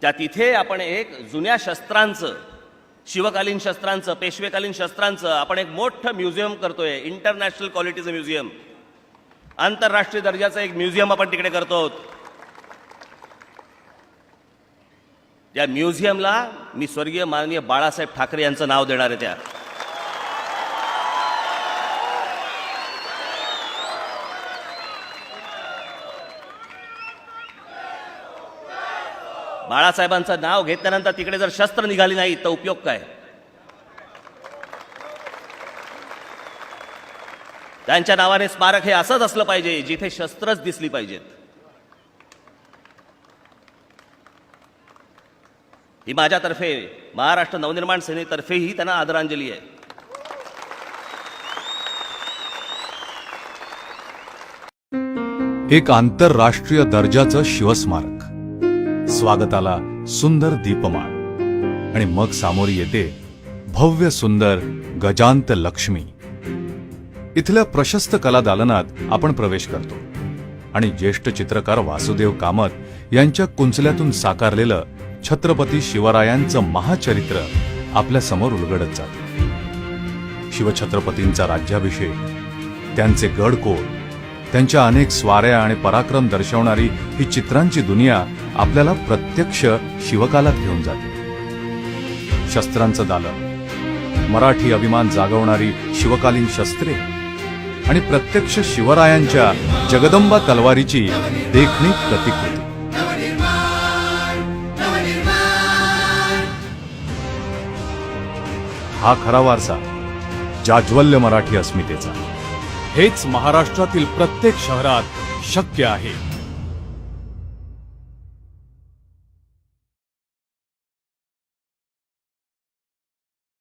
त्या तिथे आपण एक जुन्या शस्त्रांचं शिवकालीन शस्त्रांचं पेशवेकालीन शस्त्रांचं आपण एक मोठं म्युझियम करतोय इंटरनॅशनल क्वालिटीचं म्युझियम. आंतरराष्ट्रीय दर्जाचं एक म्युझियम आपण तिकडे करतो आहोत. त्या म्युझियमला मी स्वर्गीय माननीय बाळासाहेब ठाकरे यांचं नाव देणार आहे त्या. बाळासाहेबांचं नाव घेतल्यानंतर तिकडे जर शस्त्र निघाली नाही तर उपयोग काय? त्यांच्या नावाने स्मारक हे असंच असलं पाहिजे जिथे शस्त्रच दिसली पाहिजेत. ही माझ्यातर्फे महाराष्ट्र नवनिर्माण सेनेतर्फेही त्यांना आदरांजली आहे. एक आंतरराष्ट्रीय दर्जाचं शिवस्मारक. स्वागताला सुंदर दीपमाळ. आणि मग सामोरी येते भव्य सुंदर गजांत लक्ष्मी. इथल्या प्रशस्त कला दालनात आपण प्रवेश करतो. आणि ज्येष्ठ चित्रकार वासुदेव कामत यांच्या कुंचल्यातून साकारलेलं छत्रपती शिवरायांचं महाचरित्र आपल्यासमोर उलगडत जातं. शिवछत्रपतींचा राज्याभिषेक त्यांचे गडकोट त्यांच्या अनेक स्वाऱ्या आणि पराक्रम दर्शवणारी ही चित्रांची दुनिया आपल्याला प्रत्यक्ष शिवकालात घेऊन जाते. शस्त्रांचं दालन मराठी अभिमान जागवणारी शिवकालीन शस्त्रे आणि प्रत्यक्ष शिवरायांच्या जगदंबा तलवारीची देखणी प्रतिकृती. हा खरा वारसा जाज्वल्य मराठी अस्मितेचा. हेच महाराष्ट्रातील प्रत्येक शहरात शक्य आहे.